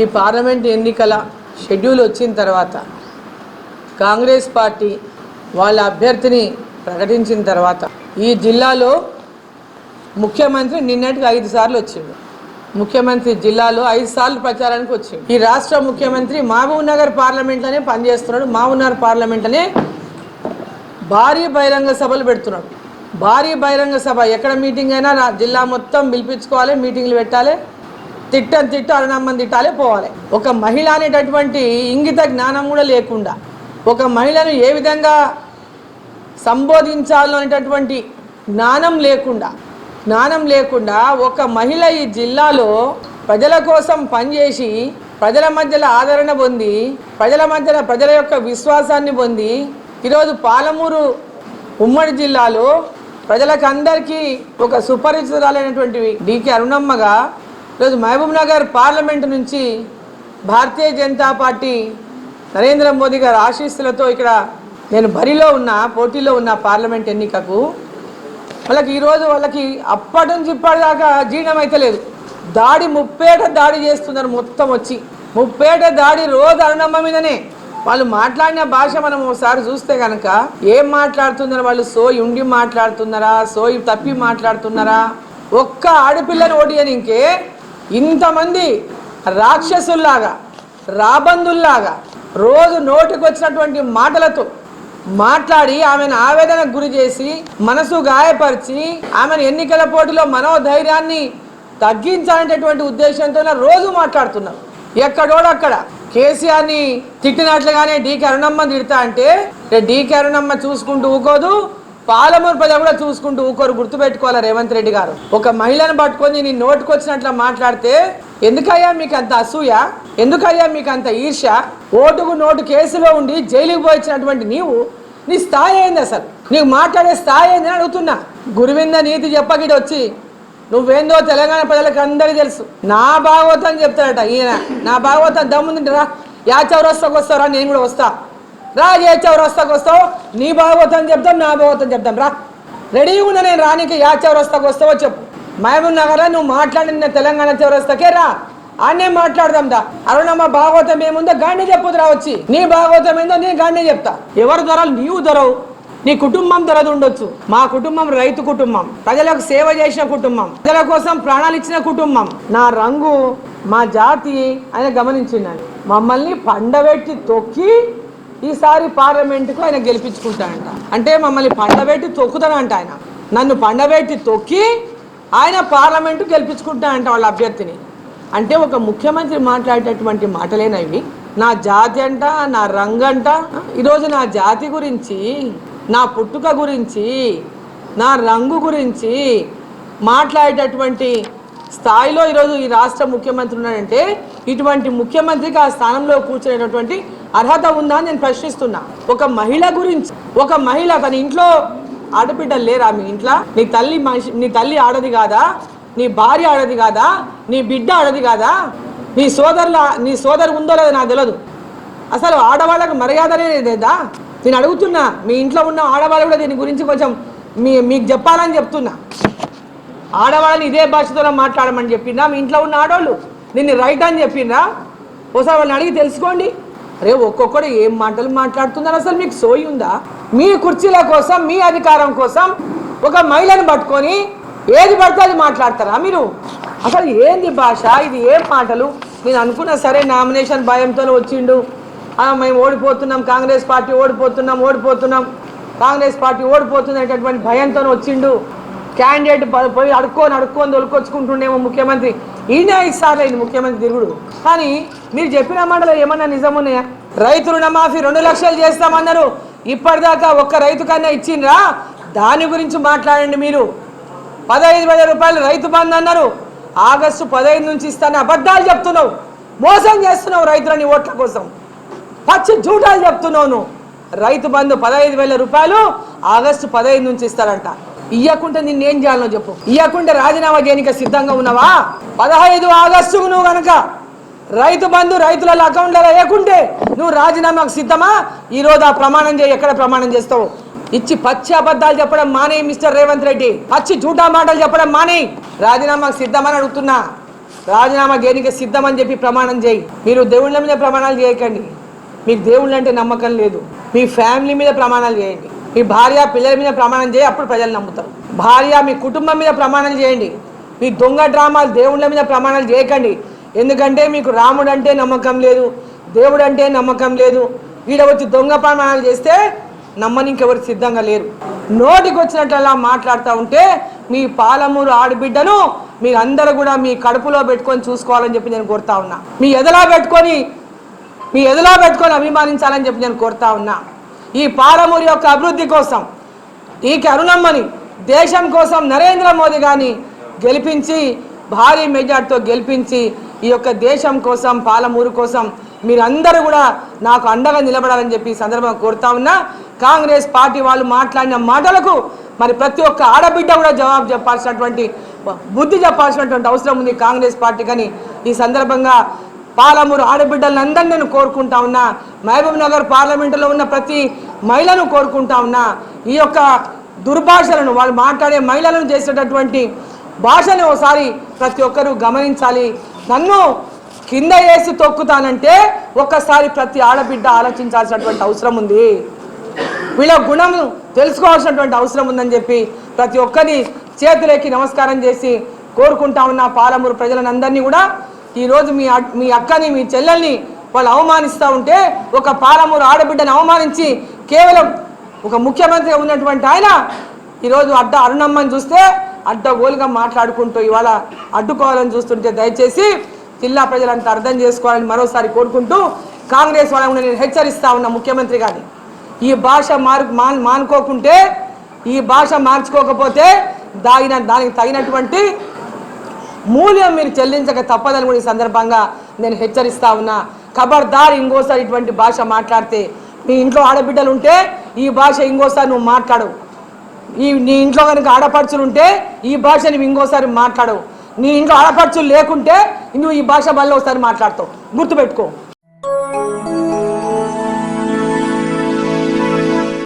ఈ పార్లమెంట్ ఎన్నికల షెడ్యూల్ వచ్చిన తర్వాత కాంగ్రెస్ పార్టీ వాళ్ళ అభ్యర్థిని ప్రకటించిన తర్వాత ఈ జిల్లాలో ముఖ్యమంత్రి నిన్నటికి ఐదు సార్లు వచ్చిండు. ముఖ్యమంత్రి జిల్లాలో ఐదు సార్లు ప్రచారానికి వచ్చింది ఈ రాష్ట్ర ముఖ్యమంత్రి మహబూబ్ నగర్ పార్లమెంట్లోనే పనిచేస్తున్నాడు. మహబూబ్ నగర్ పార్లమెంట్లోనే భారీ బహిరంగ సభలు పెడుతున్నాడు. భారీ బహిరంగ సభ ఎక్కడ మీటింగ్ అయినా జిల్లా మొత్తం పిలిపించుకోవాలి మీటింగ్లు పెట్టాలి. తిట్టని తిట్టు అరణమ్మని తిట్టాలే పోవాలి. ఒక మహిళ అనేటటువంటి ఇంగిత జ్ఞానం కూడా లేకుండా ఒక మహిళను ఏ విధంగా సంబోధించాలో అనేటటువంటి జ్ఞానం లేకుండా జ్ఞానం లేకుండా ఒక మహిళ ఈ జిల్లాలో ప్రజల కోసం పనిచేసి ప్రజల మధ్యలో ఆదరణ పొంది ప్రజల మధ్యలో ప్రజల యొక్క విశ్వాసాన్ని పొంది ఈరోజు పాలమూరు ఉమ్మడి జిల్లాలో ప్రజలకు అందరికీ ఒక సుపరిచితురాలైనటువంటి డికే అరుణమ్మగా ఈరోజు మహబూబ్ నగర్ పార్లమెంటు నుంచి భారతీయ జనతా పార్టీ నరేంద్ర మోదీ గారి ఆశీస్సులతో ఇక్కడ నేను బరిలో ఉన్న పోటీలో ఉన్న పార్లమెంట్ ఎన్నికకు వాళ్ళకి ఈరోజు వాళ్ళకి అప్పటి నుంచి ఇప్పటిదాకా జీర్ణం అయితే లేదు. దాడి ముప్పేట దాడి చేస్తున్నారు మొత్తం వచ్చి. ముప్పేట దాడి రోజు అరుణమ్మ మీదనే. వాళ్ళు మాట్లాడిన భాష మనం ఒకసారి చూస్తే కనుక ఏం మాట్లాడుతున్నారు వాళ్ళు? సోయి ఉండి మాట్లాడుతున్నారా? సోయి తప్పి మాట్లాడుతున్నారా? ఒక్క ఆడపిల్లని ఓడియనింకే ఇంతమంది రాక్షసుల్లాగా రాబందుల్లాగా రోజు నోటికి వచ్చినటువంటి మాటలతో మాట్లాడి ఆమెను ఆవేదనకు గురి చేసి మనసు గాయపరిచి ఆమెను ఎన్నికల పోటీలో మనోధైర్యాన్ని తగ్గించాలనేటటువంటి ఉద్దేశంతో రోజు మాట్లాడుతున్నారు. ఎక్కడోడక్కడ కేసీఆర్ని తిట్టినట్లుగానే డి కరుణమ్మ తిడతా అంటే డి అరుణమ్మ చూసుకుంటూ ఊకోదు పాలమూరు ప్రజలు కూడా చూసుకుంటూ ఊకోరు గుర్తుపెట్టుకోవాలి రేవంత్ రెడ్డి గారు. ఒక మహిళను పట్టుకొని నీ నోటుకొచ్చినట్ల మాట్లాడితే ఎందుకయ్యా మీకు అంత అసూయ? ఎందుకయ్యా మీకు అంత ఈర్ష? ఓటుకు నోటు కేసులో ఉండి జైలుకి పోయించినటువంటి నీవు నీ స్థాయి ఏంది అసలు? నీకు మాట్లాడే స్థాయి ఏంది అని అడుగుతున్నా. గురువింద నీతి చెప్పగిడి వచ్చి నువ్వేందో తెలంగాణ ప్రజలకు అందరికీ తెలుసు. నా భాగవతం చెప్తాడట ఈయన. నా భాగవతం దమ్ముంది రా యా చౌరస్తాకు వస్తారా? నేను కూడా వస్తా. రా ఏ చౌరస్తాకు వస్తావు నీ భాగవతం చెప్తాం నా భాగవతం చెప్తాం రా. రెడీగా ఉన్నా నేను రానికి యా చౌరస్తాకు వస్తావో చెప్పు. మహబూబ్ నగర్లో నువ్వు మాట్లాడిన తెలంగాణ చౌరస్తాకే రా. ఆడనే మాట్లాడదాం దా అరుణమ్మ భాగవతం ఏముందో గాంధీ చెప్పుదురా వచ్చి. నీ భాగవతం ఏందో నేను గాంధీ చెప్తా. ఎవరు ధరలు నీవు ధరవు. నీ కుటుంబం ధరదు ఉండొచ్చు. మా కుటుంబం రైతు కుటుంబం. ప్రజలకు సేవ చేసిన కుటుంబం. ప్రజల కోసం ప్రాణాలు ఇచ్చిన కుటుంబం. నా రంగు మా జాతి అని గమనించినాను మమ్మల్ని పండబెట్టి తొక్కి ఈసారి పార్లమెంటుకు ఆయన గెలిపించుకుంటాడంట. అంటే మమ్మల్ని పండబెట్టి తొక్కుతాడంట ఆయన. నన్ను పండబెట్టి తొక్కి ఆయన పార్లమెంటు గెలిపించుకుంటాడంట వాళ్ళ అభ్యర్థిని. అంటే ఒక ముఖ్యమంత్రి మాట్లాడేటటువంటి మాటలేనా ఇవి? నా జాతి అంట నా రంగు అంట ఈరోజు నా జాతి గురించి నా పుట్టుక గురించి నా రంగు గురించి మాట్లాడేటటువంటి స్థాయిలో ఈరోజు ఈ రాష్ట్ర ముఖ్యమంత్రి ఉన్నాడంటే ఇటువంటి ముఖ్యమంత్రికి ఆ స్థానంలో కూర్చునేటటువంటి అర్హత ఉందా అని నేను ప్రశ్నిస్తున్నా. ఒక మహిళ గురించి ఒక మహిళ తన ఇంట్లో ఆడబిడ్డలు లేరా మీ ఇంట్లో? నీ తల్లి మనిషి నీ తల్లి ఆడది కాదా? నీ భార్య ఆడది కాదా? నీ బిడ్డ ఆడది కాదా? నీ సోదరుల నీ సోదరు ఉందో లేదో నాకు తెలియదు అసలు ఆడవాళ్ళకు మర్యాదనే లేదా? నేను అడుగుతున్నా మీ ఇంట్లో ఉన్న ఆడవాళ్ళు కూడా దీని గురించి కొంచెం మీ మీకు చెప్పాలని చెప్తున్నా. ఆడవాళ్ళని ఇదే భాషతో మాట్లాడమని చెప్పిందా మీ ఇంట్లో ఉన్న ఆడవాళ్ళు నిన్ను రైట్ అని చెప్పిందా ఒకసారి వాళ్ళని అడిగి తెలుసుకోండి. అరే ఒక్కొక్కడు ఏం మాటలు మాట్లాడుతున్నారు? అసలు మీకు సోయి ఉందా? మీ కుర్చీల కోసం మీ అధికారం కోసం ఒక మహిళను పట్టుకొని ఏది పడితే అది మాట్లాడతారా మీరు? అసలు ఏంది భాష? ఇది ఏం మాటలు? నేను అనుకున్నా సరే నామినేషన్ భయంతో వచ్చిండు. మేము ఓడిపోతున్నాం కాంగ్రెస్ పార్టీ ఓడిపోతున్నాం ఓడిపోతున్నాం. కాంగ్రెస్ పార్టీ ఓడిపోతుంది అనేటటువంటి భయంతో వచ్చిండు. క్యాండిడేట్ పోయి అడుక్కొని అడుక్కొని తొలుకొచ్చుకుంటుండేమో ముఖ్యమంత్రి. ఈయన ఐదుసార్లు అయింది ముఖ్యమంత్రి తిరుగుడు. కానీ మీరు చెప్పిన మాటలో ఏమన్నా నిజం ఉన్నాయా? రైతు రుణమాఫీ రెండు లక్షలు చేస్తామన్నారు. ఇప్పటిదాకా ఒక్క రైతు కన్నా ఇచ్చిండ్రా? దాని గురించి మాట్లాడండి మీరు. పదహైదు వేల రూపాయలు రైతు బంధు అన్నారు. ఆగస్టు పదహైదు నుంచి ఇస్తాను అబద్ధాలు చెప్తున్నావు. మోసం చేస్తున్నావు రైతులని ఓట్ల కోసం. పచ్చి జూటాలు చెప్తున్నావు నువ్వు. రైతు బంధు పదహైదు వేల రూపాయలు ఆగస్టు పదహైదు నుంచి ఇస్తారంట ఇయ్యకుంటే నిన్నేం చేయాలో చెప్పు. ఇయ్యకుంటే రాజీనామా చేయనిక సిద్ధంగా ఉన్నావా? పదహైదు ఆగస్టుకు నువ్వు కనుక రైతు బంధు రైతుల అకౌంట్లలో వేయకుంటే నువ్వు రాజీనామాకు సిద్ధమా? ఈ రోజు ఆ ప్రమాణం చేయి. ఎక్కడ ప్రమాణం చేస్తావు? ఇచ్చి పచ్చి అబద్ధాలు చెప్పడం మానే మిస్టర్ రేవంత్ రెడ్డి. పచ్చి జూటా మాటలు చెప్పడం మానే రాజీనామాకు సిద్ధమని అడుగుతున్నా. రాజీనామా చేయడానికి సిద్ధమని చెప్పి ప్రమాణం చేయి. మీరు దేవుళ్ళ మీద ప్రమాణాలు చేయకండి. మీకు దేవుళ్ళు అంటే నమ్మకం లేదు. మీ ఫ్యామిలీ మీద ప్రమాణాలు చేయండి. మీ భార్య పిల్లల మీద ప్రమాణం చేయి అప్పుడు ప్రజలు నమ్ముతారు. భార్య మీ కుటుంబం మీద ప్రమాణాలు చేయండి. మీ దొంగ డ్రామాలు దేవుళ్ళ మీద ప్రమాణాలు చేయకండి. ఎందుకంటే మీకు రాముడు అంటే నమ్మకం లేదు దేవుడు అంటే నమ్మకం లేదు. ఈడ వచ్చి దొంగ ప్రమాణాలు చేస్తే నమ్మని ఇంకెవరు సిద్ధంగా లేరు. నోటికి వచ్చినట్లలా మాట్లాడుతూ ఉంటే మీ పాలమూరు ఆడబిడ్డను మీరు కూడా మీ కడుపులో పెట్టుకొని చూసుకోవాలని చెప్పి నేను కోరుతా ఉన్నా. మీ ఎదలా పెట్టుకొని మీ ఎదలా పెట్టుకొని అభిమానించాలని చెప్పి నేను కోరుతా ఉన్నా. ఈ పాలమూరు యొక్క అభివృద్ధి కోసం ఈ కరుణమ్మని దేశం కోసం నరేంద్ర మోదీ గారిని గెలిపించి భారీ మెజార్టీతో గెలిపించి ఈ యొక్క దేశం కోసం పాలమూరు కోసం మీరందరూ కూడా నాకు అండగా నిలబడాలని చెప్పి ఈ సందర్భంగా కోరుతా ఉన్నా. కాంగ్రెస్ పార్టీ వాళ్ళు మాట్లాడిన మాటలకు మరి ప్రతి ఒక్క ఆడబిడ్డ కూడా జవాబు చెప్పాల్సినటువంటి బుద్ధి చెప్పాల్సినటువంటి అవసరం ఉంది కాంగ్రెస్ పార్టీ కానీ. ఈ సందర్భంగా పాలమూరు ఆడబిడ్డలందరినీ నేను కోరుకుంటా ఉన్నా. మహబూబ్ నగర్ పార్లమెంటులో ఉన్న ప్రతి మహిళను కోరుకుంటా ఉన్నా ఈ యొక్క దుర్భాషలను వాళ్ళు మాట్లాడే మహిళలను చేసేటటువంటి భాషను ఒకసారి ప్రతి ఒక్కరూ గమనించాలి. నన్ను కింద వేసి తొక్కుతానంటే ఒక్కసారి ప్రతి ఆడబిడ్డ ఆలోచించాల్సినటువంటి అవసరం ఉంది. వీళ్ళ గుణం తెలుసుకోవాల్సినటువంటి అవసరం ఉందని చెప్పి ప్రతి ఒక్కరిని చేతులేకి నమస్కారం చేసి కోరుకుంటా ఉన్న పాలమూరు ప్రజలందరినీ కూడా. ఈరోజు మీ మీ అక్కని మీ చెల్లెల్ని వాళ్ళు అవమానిస్తూ ఉంటే ఒక పాలమూరు ఆడబిడ్డను అవమానించి కేవలం ఒక ముఖ్యమంత్రిగా ఉన్నటువంటి ఆయన ఈరోజు అడ్డ అరుణమ్మని చూస్తే అడ్డగోలుగా మాట్లాడుకుంటూ ఇవాళ అడ్డుకోవాలని చూస్తుంటే దయచేసి జిల్లా ప్రజలంతా అర్థం చేసుకోవాలని మరోసారి కోరుకుంటూ కాంగ్రెస్ వాళ్ళని నేను హెచ్చరిస్తా ఉన్న ముఖ్యమంత్రి గారిని. ఈ భాష మార్ మాన్ మానుకోకుంటే ఈ భాష మార్చుకోకపోతే దాగిన దానికి తగినటువంటి మూల్యం మీరు చెల్లించక తప్పదని కూడా ఈ సందర్భంగా నేను హెచ్చరిస్తా ఉన్నా. ఖబర్దార్ ఇంకోసారి ఇటువంటి భాష మాట్లాడితే మీ ఇంట్లో ఆడబిడ్డలు ఉంటే ఈ భాష ఇంకోసారి నువ్వు మాట్లాడు ఈ నీ ఇంట్లో కనుక ఆడపడుచులు ఉంటే ఈ భాష నువ్వు ఇంకోసారి మాట్లాడవు. నీ ఇంట్లో ఆడపడుచులు లేకుంటే నువ్వు ఈ భాష మళ్ళీ ఒకసారి మాట్లాడతావు. గుర్తుపెట్టుకో.